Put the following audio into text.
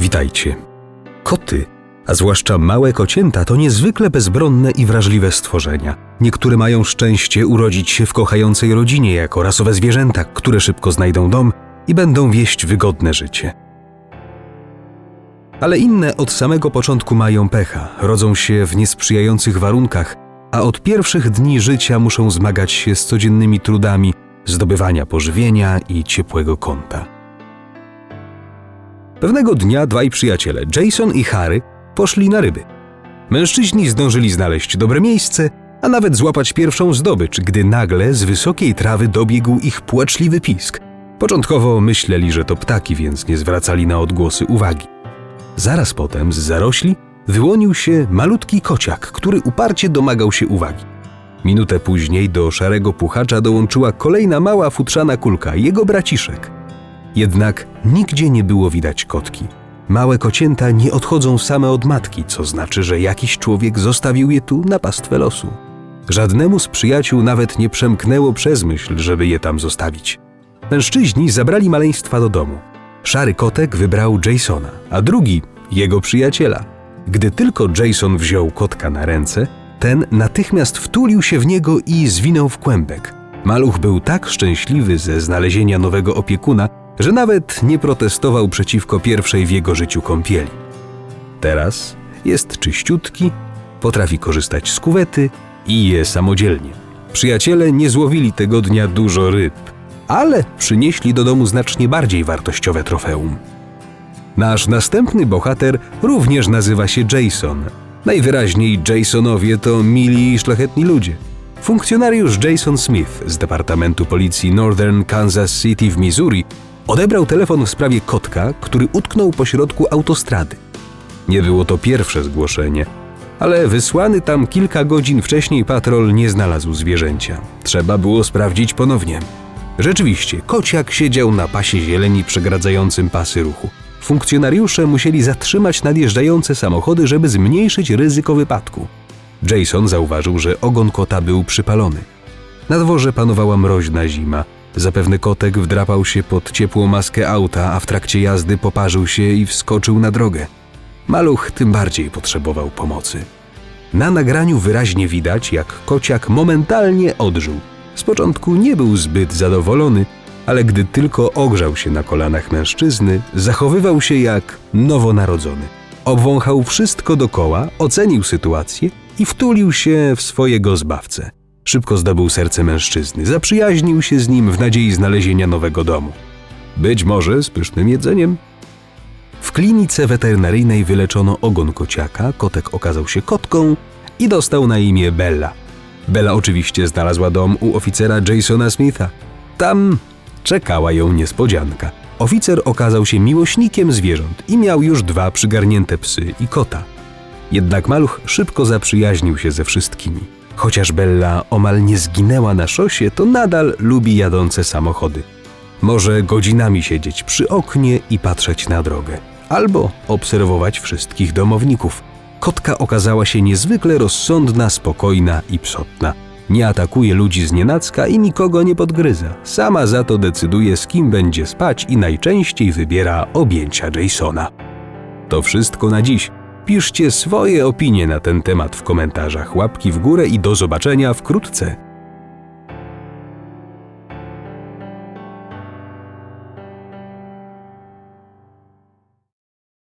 Witajcie. Koty, a zwłaszcza małe kocięta, to niezwykle bezbronne i wrażliwe stworzenia. Niektóre mają szczęście urodzić się w kochającej rodzinie jako rasowe zwierzęta, które szybko znajdą dom i będą wieść wygodne życie. Ale inne od samego początku mają pecha, rodzą się w niesprzyjających warunkach, a od pierwszych dni życia muszą zmagać się z codziennymi trudami zdobywania pożywienia i ciepłego kąta. Pewnego dnia dwaj przyjaciele, Jason i Harry, poszli na ryby. Mężczyźni zdążyli znaleźć dobre miejsce, a nawet złapać pierwszą zdobycz, gdy nagle z wysokiej trawy dobiegł ich płaczliwy pisk. Początkowo myśleli, że to ptaki, więc nie zwracali na odgłosy uwagi. Zaraz potem z zarośli wyłonił się malutki kociak, który uparcie domagał się uwagi. Minutę później do szarego puchacza dołączyła kolejna mała futrzana kulka, jego braciszek. Jednak nigdzie nie było widać kotki. Małe kocięta nie odchodzą same od matki, co znaczy, że jakiś człowiek zostawił je tu na pastwę losu. Żadnemu z przyjaciół nawet nie przemknęło przez myśl, żeby je tam zostawić. Mężczyźni zabrali maleństwa do domu. Szary kotek wybrał Jasona, a drugi jego przyjaciela. Gdy tylko Jason wziął kotka na ręce, ten natychmiast wtulił się w niego i zwinął w kłębek. Maluch był tak szczęśliwy ze znalezienia nowego opiekuna, że nawet nie protestował przeciwko pierwszej w jego życiu kąpieli. Teraz jest czyściutki, potrafi korzystać z kuwety i je samodzielnie. Przyjaciele nie złowili tego dnia dużo ryb, ale przynieśli do domu znacznie bardziej wartościowe trofeum. Nasz następny bohater również nazywa się Jason. Najwyraźniej Jasonowie to mili i szlachetni ludzie. Funkcjonariusz Jason Smith z Departamentu Policji Northern Kansas City w Missouri odebrał telefon w sprawie kotka, który utknął pośrodku autostrady. Nie było to pierwsze zgłoszenie, ale wysłany tam kilka godzin wcześniej patrol nie znalazł zwierzęcia. Trzeba było sprawdzić ponownie. Rzeczywiście, kociak siedział na pasie zieleni przegradzającym pasy ruchu. Funkcjonariusze musieli zatrzymać nadjeżdżające samochody, żeby zmniejszyć ryzyko wypadku. Jason zauważył, że ogon kota był przypalony. Na dworze panowała mroźna zima. Zapewne kotek wdrapał się pod ciepłą maskę auta, a w trakcie jazdy poparzył się i wskoczył na drogę. Maluch tym bardziej potrzebował pomocy. Na nagraniu wyraźnie widać, jak kociak momentalnie odżył. Z początku nie był zbyt zadowolony, ale gdy tylko ogrzał się na kolanach mężczyzny, zachowywał się jak nowonarodzony. Obwąchał wszystko dokoła, ocenił sytuację i wtulił się w swojego zbawcę. Szybko zdobył serce mężczyzny, zaprzyjaźnił się z nim w nadziei znalezienia nowego domu. Być może z pysznym jedzeniem. W klinice weterynaryjnej wyleczono ogon kociaka, kotek okazał się kotką i dostał na imię Bella. Bella oczywiście znalazła dom u oficera Jasona Smitha. Tam czekała ją niespodzianka. Oficer okazał się miłośnikiem zwierząt i miał już dwa przygarnięte psy i kota. Jednak maluch szybko zaprzyjaźnił się ze wszystkimi. Chociaż Bella omal nie zginęła na szosie, to nadal lubi jadące samochody. Może godzinami siedzieć przy oknie i patrzeć na drogę, albo obserwować wszystkich domowników. Kotka okazała się niezwykle rozsądna, spokojna i psotna. Nie atakuje ludzi z nienacka i nikogo nie podgryza. Sama za to decyduje, z kim będzie spać i najczęściej wybiera objęcia Jasona. To wszystko na dziś. Piszcie swoje opinie na ten temat w komentarzach. Łapki w górę i do zobaczenia wkrótce.